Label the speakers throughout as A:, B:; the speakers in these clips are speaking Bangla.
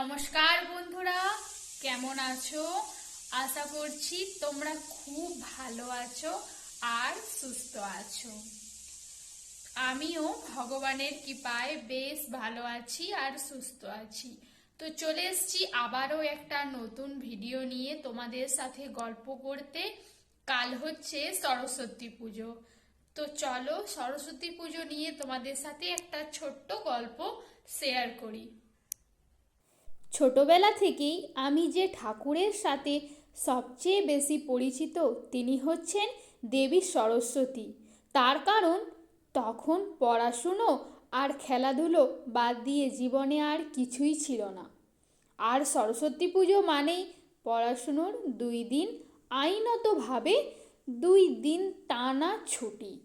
A: নমস্কার বন্ধুরা, কেমন আছো? আশা করছি তোমরা খুব ভালো আছো আর সুস্থ আছো। আমিও ভগবানের কৃপায় বেশ ভালো আছি আর সুস্থ আছি। তো চলে এসেছি আবারও একটা নতুন ভিডিও নিয়ে তোমাদের সাথে গল্প করতে। কাল হচ্ছে সরস্বতী পুজো। তো চলো সরস্বতী পুজো নিয়ে তোমাদের সাথে একটা ছোট্ট গল্প শেয়ার করি।
B: ছোটবেলা থেকেই আমি যে ঠাকুরের সাথে সবচেয়ে বেশি পরিচিত তিনি হচ্ছেন দেবী সরস্বতী। তার কারণ, তখন পড়াশুনো আর খেলাধুলো বাদ দিয়ে জীবনে আর কিছুই ছিল না। আর সরস্বতী পুজো মানেই পড়াশুনোর দুই দিন আইনতভাবে দুই দিন টানা ছুটি।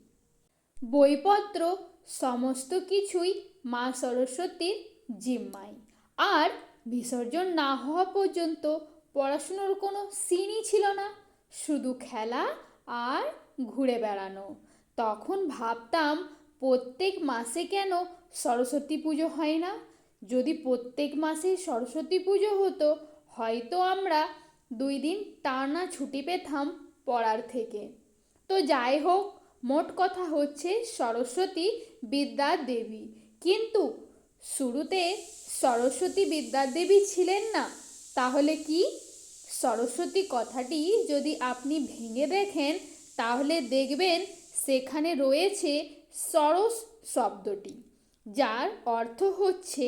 B: বইপত্র, সমস্ত কিছুই মা সরস্বতীর জিম্মায়। আর বিসর্জন না হওয়া পর্যন্ত পড়াশুনোর কোনো সিনই ছিল না। শুধু খেলা আর ঘুরে বেড়ানো। তখন ভাবতাম, প্রত্যেক মাসে কেন সরস্বতী পুজো হয় না? যদি প্রত্যেক মাসে সরস্বতী পুজো হতো, হয়তো আমরা দুই দিন টানা ছুটি পেতাম পড়ার থেকে। তো যাই হোক, মোট কথা হচ্ছে সরস্বতী বিদ্যার দেবী। কিন্তু শুরুতে সরস্বতী বিদ্যার দেবী ছিলেন না, তাহলে কি? সরস্বতী কথাটি যদি আপনি ভেঙে দেখেন, তাহলে দেখবেন সেখানে রয়েছে সরস শব্দটি, যার অর্থ হচ্ছে,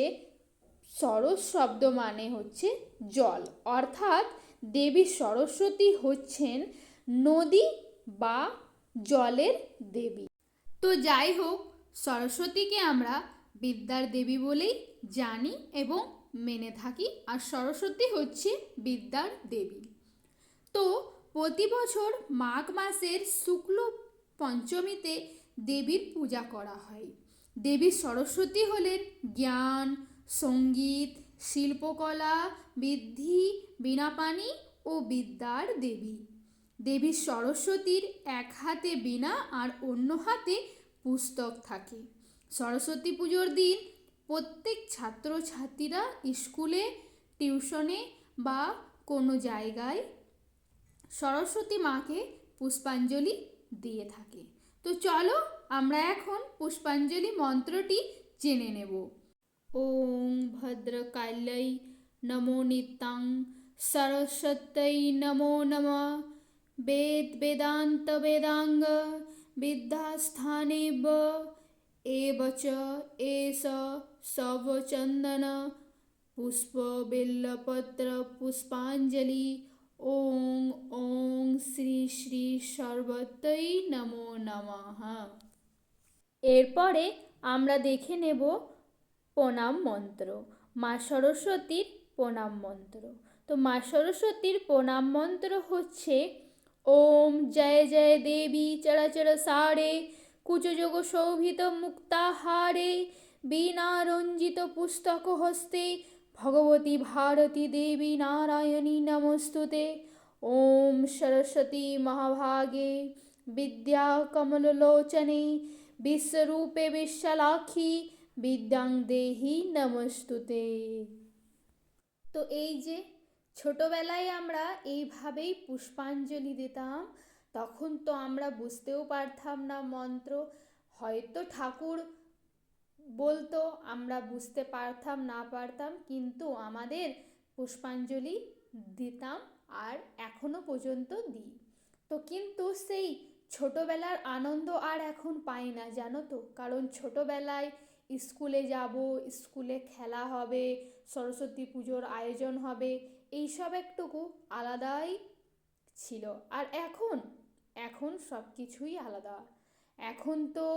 B: সরস শব্দ মানে হচ্ছে জল, অর্থাৎ দেবী সরস্বতী হচ্ছেন নদী বা জলের দেবী। তো যাই হোক, সরস্বতীকে আমরা বিদ্যার দেবী বলেই জানি এবং মেনে থাকি আর সরস্বতী হচ্ছে বিদ্যার দেবী। তো প্রতি বছর মাঘ মাসের শুক্ল পঞ্চমীতে দেবীর পূজা করা হয়। দেবী সরস্বতী হলেন জ্ঞান, সংগীত, শিল্পকলা বৃদ্ধি বীণাপানি ও বিদ্যার দেবী। দেবী সরস্বতীর এক হাতে বীণা আর অন্য হাতে পুস্তক থাকে। সরস্বতী পুজোর দিন প্রত্যেক ছাত্রছাত্রীরা স্কুলে, টিউশনে বা কোনো জায়গায় সরস্বতী মাকে পুষ্পাঞ্জলি দিয়ে থাকে। তো চলো আমরা এখন পুষ্পাঞ্জলি মন্ত্রটি জেনে নেব। ওং ভদ্রকাল্যై নমো নিত্যাং সরস্বত্যై নমো নমঃ। বেদ বেদান্ত বেদাঙ্গ বিদ্যাস্থানেব এব চ এষ সবচন্দন পুষ্প বেল্লপত্র, পুষ্পাঞ্জলি, ওং ওং শ্রী শ্রী সর্বত্রই নমো নমঃ। এরপরে আমরা দেখে নেব প্রণাম মন্ত্র, মা সরস্বতীর প্রণাম মন্ত্র। তো মা সরস্বতীর প্রণাম মন্ত্র হচ্ছে, ওম জয় জয় দেবী চরাচর সারে কুচযোগ শোভিত মুক্তাহারে বীণারঞ্জিত পুস্তক হস্তে ভগবতী ভারতী দেবী নারায়ণী নমস্তুতে। ওম সরস্বতী মহাভাগে বিদ্যা কমললোচনে বিশ্বরূপে বিশালাক্ষী বিদ্যাং দেহি নমস্তুতে। তো এই যে ছোটবেলায় আমরা এইভাবেই পুষ্পাঞ্জলি দিতাম তখন তো আমরা বুঝতেও পারতাম না মন্ত্র। হয়তো ঠাকুর বলতো, আমরা বুঝতে পারতাম, না পারতাম, কিন্তু আমাদের পুষ্পাঞ্জলি দিতাম আর এখনও পর্যন্ত দিই। তো কিন্তু সেই ছোটবেলার আনন্দ আর এখন পাই না, জানো তো। কারণ ছোটবেলায় স্কুলে যাব, স্কুলে খেলা হবে, সরস্বতী পুজোর আয়োজন হবে, এইসব একটুকু আলাদাই ছিল। আর এখন এখন সব কিছুই আলাদা। এখন তো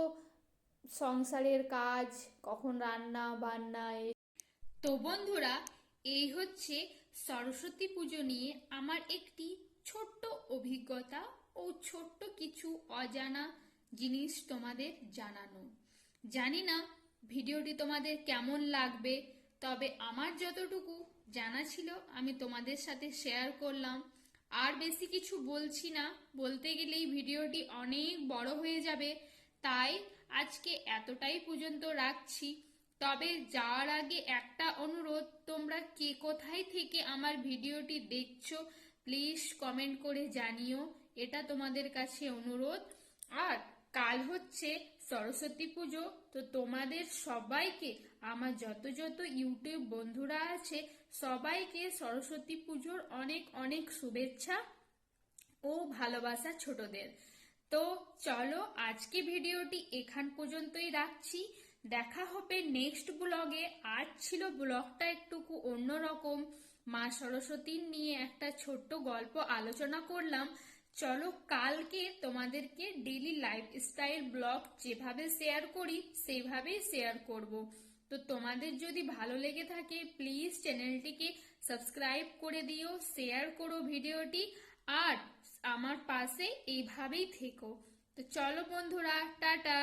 B: সংসারের কাজ, কখন রান্না, বান্না
A: তো বন্ধুরা, এই হচ্ছে সরস্বতী পুজো নিয়ে আমার একটি ছোট্ট অভিজ্ঞতা ও ছোট্ট কিছু অজানা জিনিস তোমাদের জানানো। জানি না ভিডিওটি তোমাদের কেমন লাগবে, তবে আমার যতটুকু জানা ছিল আমি তোমাদের সাথে শেয়ার করলাম। আর বেশি কিছু বলছি না। বলতে গেলেই ভিডিওটি অনেক বড় হয়ে যাবে। তাই আজকে এতটাই পর্যন্ত রাখছি। তবে যাওয়ার আগে একটা অনুরোধ, তোমরা কে কোথায় থেকে আমার ভিডিওটি দেখছ প্লিজ কমেন্ট করে জানিও। এটা তোমাদের কাছে অনুরোধ। আর কাল হচ্ছে সরস্বতী পুজো, তো তোমাদের সবাইকে, আমার যত যত ইউটিউব বন্ধুরা আছে, সবাইকে সরস্বতী পুজোর অনেক অনেক শুভেচ্ছা ও ভালোবাসা ছোটদের। তো চলো আজকে ভিডিওটি এখান পর্যন্তই রাখছি। দেখা হবে নেক্সট ব্লগে। আজ ছিল ব্লগটা একটুকু অন্যরকম। মা সরস্বতীর নিয়ে একটা ছোট্ট গল্প আলোচনা করলাম। চলো কালকে তোমাদেরকে ডেলি লাইফস্টাইল ব্লগ যেভাবে শেয়ার করি, সেভাবেই শেয়ার করব। তো তোমাদের যদি ভালো লেগে থাকে প্লিজ চ্যানেলটিকে সাবস্ক্রাইব করে দিও শেয়ার করো ভিডিওটি, আর আমার পাশে এইভাবেই থেকো। তো চলো বন্ধুরা, টাটা!